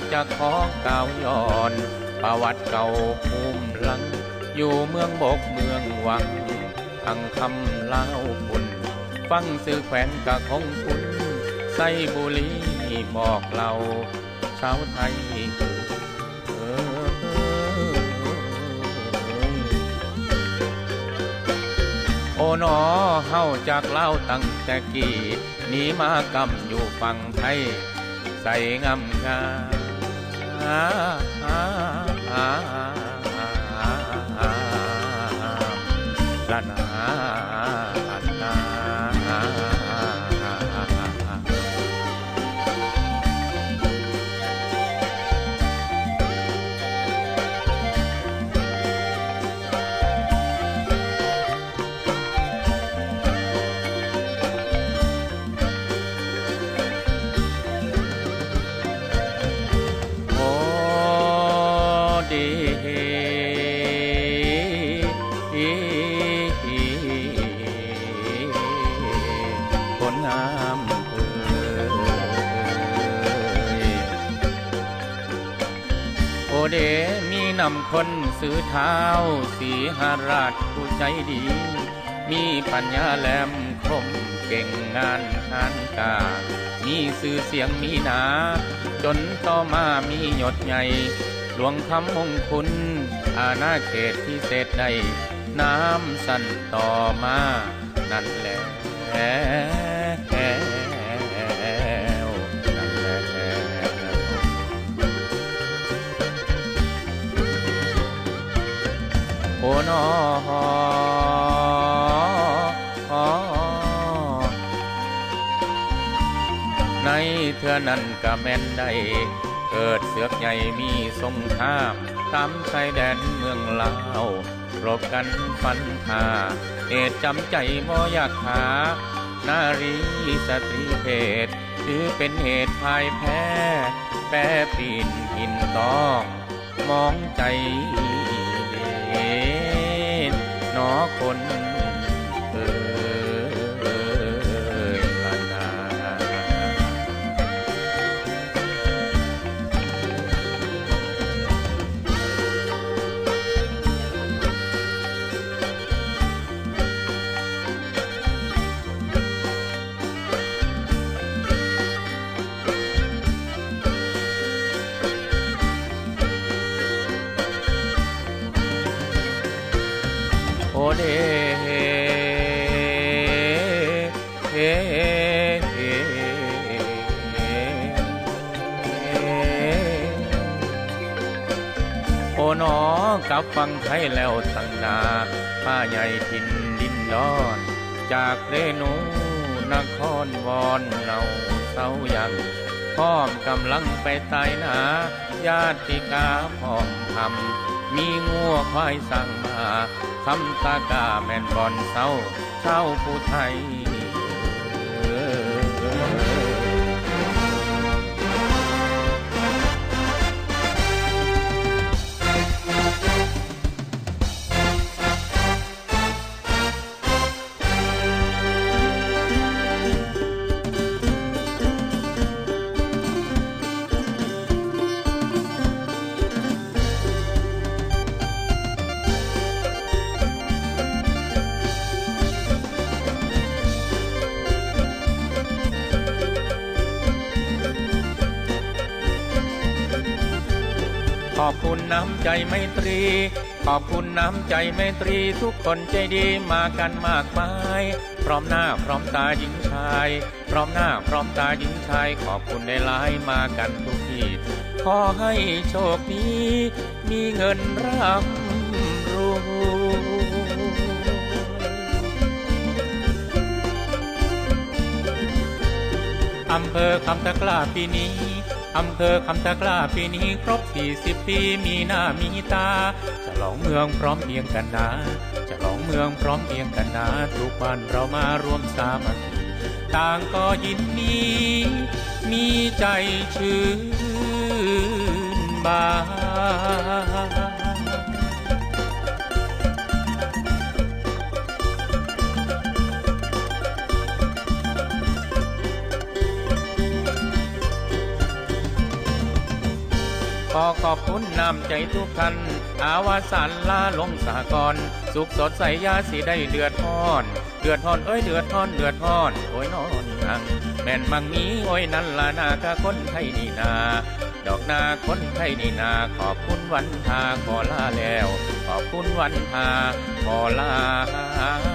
ข้าจะขอกล่าวย้อน ประวัติเก่าภูมิหลัง อยู่เมืองบกเมืองวังอังคำเล่าคุณฟังสื่อแขวนกะคงคุณใส่บุรีบอกเราชาวไทยเออโอ้หนอเฮาจากเล่าตั้งแต่กี้หนีมากำอยู่ฝั่งไทย ใส่งำงาม ละนา คนงามเอ่ยโอเดมีนำคนซื้อเท้าสีหาราชผู้ใจดี มีปัญญาแหลมคมเก่งงานทานกามีสื่อเสียงมีหนา จนต่อมามียศใหญ่ ลวงคำมงคุณอาณาเขตพิเศษใด น้ำสั่นต่อมา นั่นแหละนั่นแหละโอ้นอในเทือนั้นก็แม่นได้ เกิดเสือกใหญ่มีสงครามตามชายแดนเมืองลาวรบกันฟันหาเหตุจำใจบ่อยากหา นารีสตรีเพศถือเป็นเหตุพายแพ้ แปรปีนหินต้อง มองใจเด่นนอคน เดเโอหนอกับฟังไทยแล้วตั้งนาป้าใหญ่ทินดินดอน จากเรนูนครวอนเนาเศร้ายังพร้อมกำลังไปตายนาญาติกาพร้อมทำมีงัว ควายสั่งมาคำตากาแม่นบอนเศร้าเศร้าผู้ไทย ขอบคุณน้ำใจไมตรี ขอบคุณน้ำใจไมตรีทุกคนใจดีมากันมากมาย พร้อมหน้าพร้อมตาหญิงชาย พร้อมหน้าพร้อมตาหญิงชาย ขอบคุณในหลายมากันทุกที่ขอให้โชคดีมีเงินร่ำรวยอำเภอคำตะกร้าปีนี้ อำเภอคำตะกร้าปีนี้ครบ 40 ปีมีหน้ามีตาจะลองเมืองพร้อมเพียงกันนะจะลองเมืองพร้อมเพียงกันนะทุกวันเรามารวมสามัคคีต่างก็ยินดี มีใจชื่นบาน ขอขอบคุณน้ำใจทุกท่าน อาวาสานลาลงสากรสุขสดใสยาสีได้เดือดร้อน เดือดร้อนเอ้ยเดือดร้อนเดือดร้อนโอ้ยนอนนังแม่นมังมีโอ้ยนั่นละนากะคนไทยนี่นา ดอกนาคนไทยนี่นา ขอบคุณวันทาขอลาแล้ว ขอบคุณวันทาขอลา